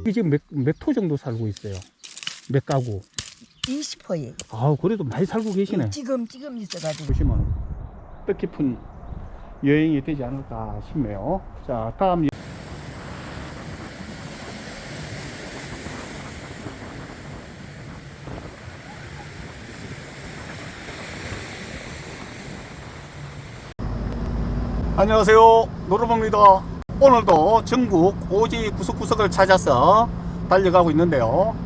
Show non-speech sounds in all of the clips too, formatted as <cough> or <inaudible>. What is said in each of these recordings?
이게 지금 몇, 몇호 정도 살고 있어요? 몇 가구? 20호에 아, 그래도 많이 살고 계시네. 지금 지금 있어가지고 보시면 뜻깊은 여행이 되지 않을까 싶네요. 자, 다음 안녕하세요. 노르봉입니다. 오늘도 전국 오지 구석구석을 찾아서 달려가고 있는데요.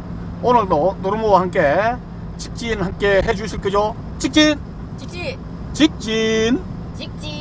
오늘도 노르모와 함께 직진 함께 해주실 거죠? 직진! 직진 직진! 직진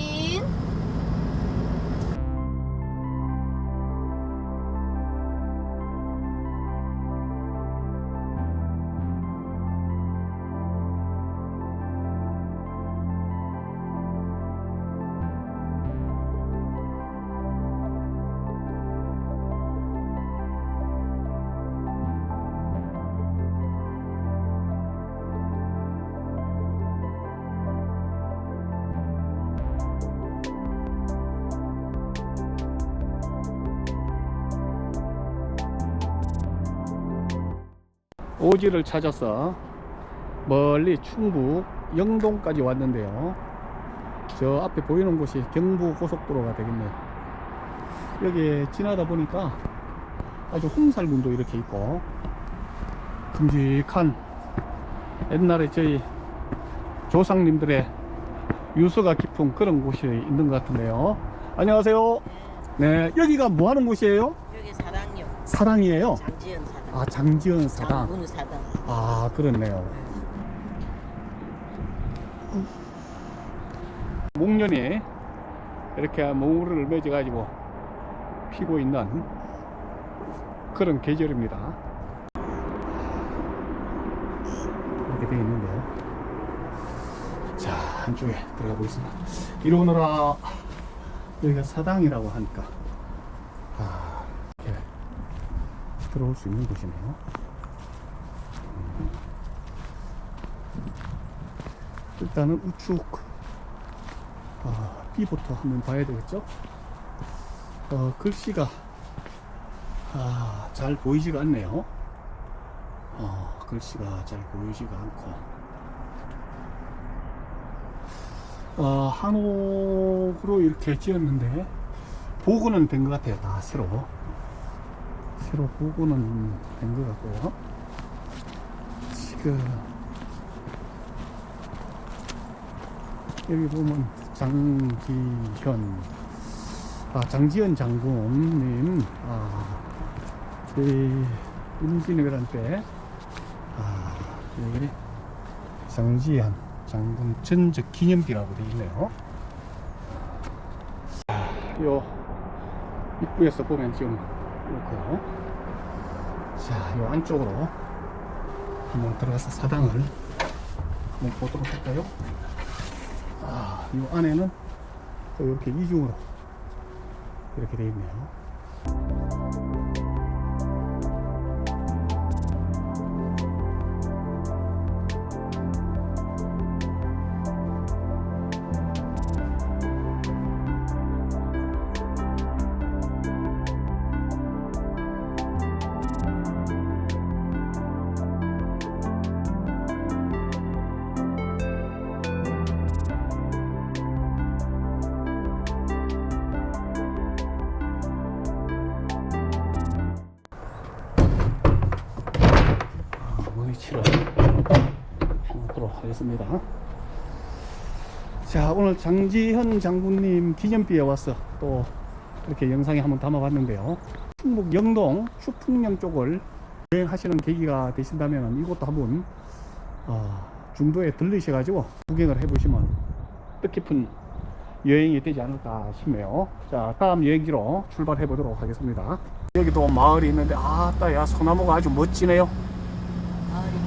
오지를 찾아서 멀리 충북 영동까지 왔는데요. 저 앞에 보이는 곳이 경부 고속도로가 되겠네요. 여기 지나다 보니까 아주 홍살문도 이렇게 있고 큼직한 옛날에 저희 조상님들의 유서가 깊은 그런 곳이 있는 것 같은데요. 안녕하세요. 네, 여기가 뭐 하는 곳이에요? 사랑이에요. 장지연 사당 아, 장지연 사당. 장군우 사당 아, 그렇네요. 목련이 이렇게 몽우를 맺어가지고 피고 있는 그런 계절입니다. 이렇게 되어 있는데요. 자, 한쪽에 들어가 보겠습니다. 오너라. 여기가 사당이라고 하니까. 아, 들어올 수 있는 곳이네요. 일단은 우측 아, B부터 한번 봐야 되겠죠? 어, 글씨가 아, 잘 보이지가 않네요. 어, 글씨가 잘 보이지가 않고 어, 한옥으로 이렇게 지었는데 보고는 된 것 같아요. 다 새로 새로 보고는 된 것 같고요. 지금 여기 보면 장기현 아 장지현 장군님 아 저희 임진왜란 때아 여기 장지현 장군 전적 기념비라고 되어 있네요 요 입구에서 보면 지금 이렇고요 자 요 안쪽으로 한번 들어가서 사당을 한번 보도록 할까요? 아, 이 안에는 또 이렇게 이중으로 이렇게 되어 있네요. 아, 모니치를 해놓도록 하겠습니다. 자, 오늘 장지현 장군님 기념비에 와서 또 이렇게 영상에 한번 담아봤는데요. 충북 영동 추풍령 쪽을 여행하시는 계기가 되신다면 이곳도 한번 어, 중도에 들르셔가지고 구경을 해보시면 뜻깊은 여행이 되지 않을까 싶네요. 자, 다음 여행지로 출발해 보도록 하겠습니다. 여기도 마을이 있는데 아 따 야 소나무가 아주 멋지네요.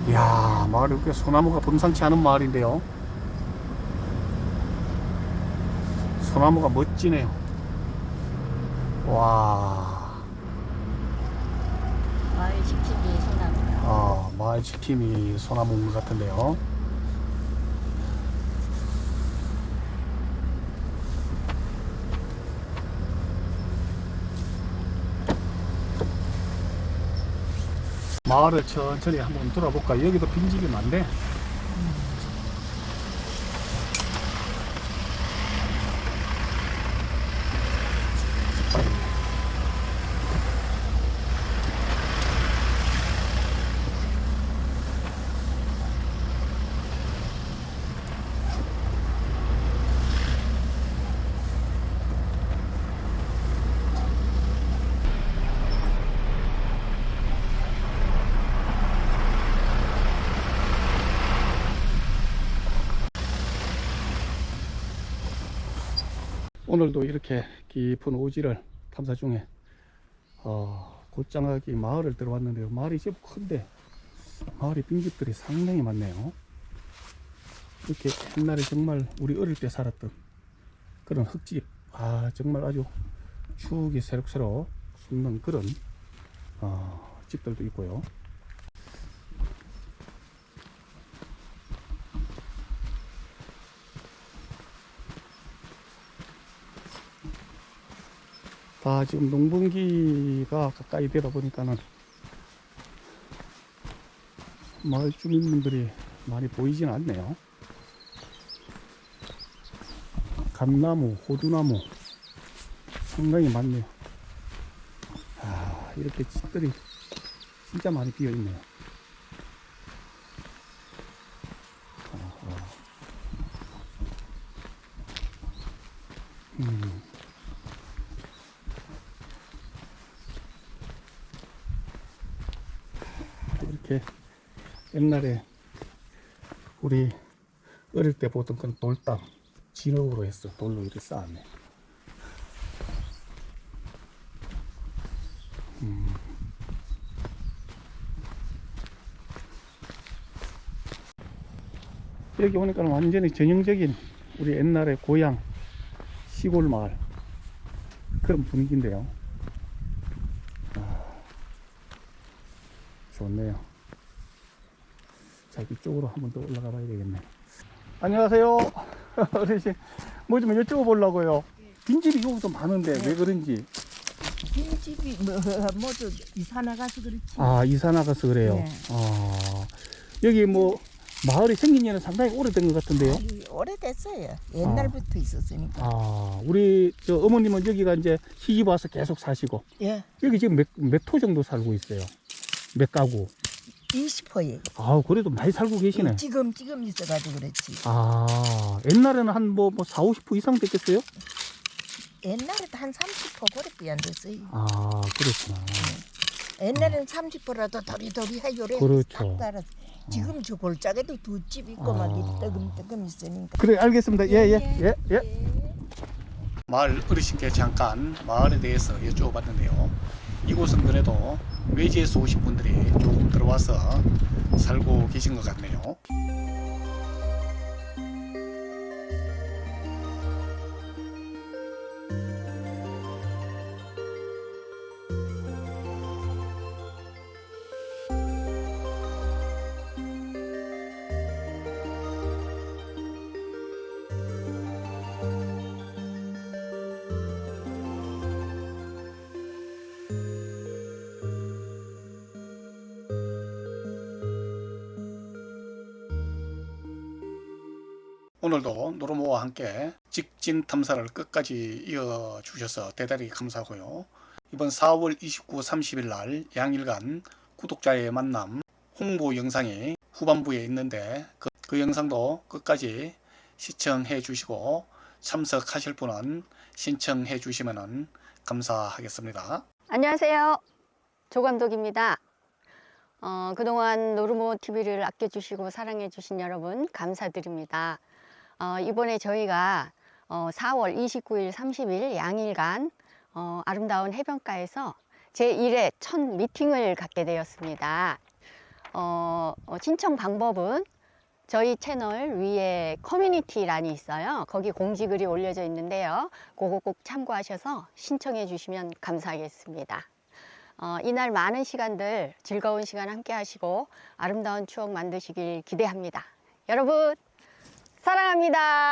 이야 마을이 이렇게 소나무가 범상치 않은 마을인데요. 소나무가 멋지네요. 와, 마을 식집이 소나무 아, 마을 지킴이 소나무인 것 같은데요. 마을을 천천히 한번 돌아볼까? 여기도 빈집이 많네 오늘도 이렇게 깊은 오지를 탐사 중에 어, 곧장하기 마을을 들어왔는데요. 마을이 제법 큰데 마을에 빈집들이 상당히 많네요. 이렇게 옛날에 정말 우리 어릴 때 살았던 그런 흙집 아 정말 아주 추억이 새록새록 숨는 그런 어, 집들도 있고요. 다 지금 농번기가 가까이 되다 보니까는 마을 주민분들이 많이 보이진 않네요. 감나무, 호두나무 상당히 많네요. 아, 이렇게 집들이 진짜 많이 비어 있네요. 음. 이렇게 옛날에 우리 어릴 때 보던 그런 돌담 진흙으로 했어 돌로 이렇게 쌓았네 음. 여기 오니까 완전히 전형적인 우리 옛날의 고향 시골 마을 그런 분위기인데요 좋네요. 자, 이쪽으로 한번 더 올라가 봐야 되겠네. 안녕하세요. <laughs> 어르신. 뭐 좀 여쭤보려고요. 빈집이 이거 좀 많은데 왜 그런지. 빈집이 뭐 뭐도 이사 나가서 그렇지. 아, 이사 나가서 그래요. 네. 아, 여기 뭐 마을이 생긴 지는 상당히 오래된 것 같은데요. 아니, 오래됐어요. 옛날부터 있었으니까. 아, 우리 저 어머님은 여기가 이제 시집 와서 계속 사시고 예, 여기 지금 몇, 몇호 정도 살고 있어요. 몇 가구. 20호에. 아, 그래도 많이 살고 계시네. 지금 지금 있어가지고 그렇지. 아, 옛날에는 한 뭐, 뭐 4, 50호 이상 됐겠어요? 옛날에도 한 30호 그렇게 안 됐어요. 아, 그렇구나. 옛날에는 30호라도 도리도리해 요래 그렇죠. 딱 따라서. 지금 저 골짜기도 두 집 있고 막 아. 이렇게 뜨금뜨금 있으니까. 그래, 알겠습니다. 예, 예, 예, 예. 예. 마을 어르신께 잠깐 마을에 대해서 여쭤봤는데요. 이곳은 그래도 외지에서 오신 분들이 조금 들어와서 살고 계신 것 같네요. 오늘도 노르모와 함께 직진 탐사를 끝까지 이어 주셔서 대단히 감사하고요. 이번 4월 29, 30일 날 양일간 구독자의 만남 홍보 영상이 후반부에 있는데 그, 그 영상도 끝까지 시청해 주시고 참석하실 분은 신청해 주시면 감사하겠습니다. 안녕하세요. 조감독입니다. 어, 그동안 노르모 TV를 아껴주시고 사랑해주신 여러분 감사드립니다. 어, 이번에 저희가 어, 4월 29일, 30일 양일간 어, 아름다운 해변가에서 제1회 첫 미팅을 갖게 되었습니다. 어, 어, 신청 방법은 저희 채널 위에 커뮤니티란이 있어요. 거기 공지글이 올려져 있는데요. 그거 꼭 참고하셔서 신청해 주시면 감사하겠습니다. 어, 이날 많은 시간들 즐거운 시간 함께 하시고 아름다운 추억 만드시길 기대합니다. 여러분, 사랑합니다.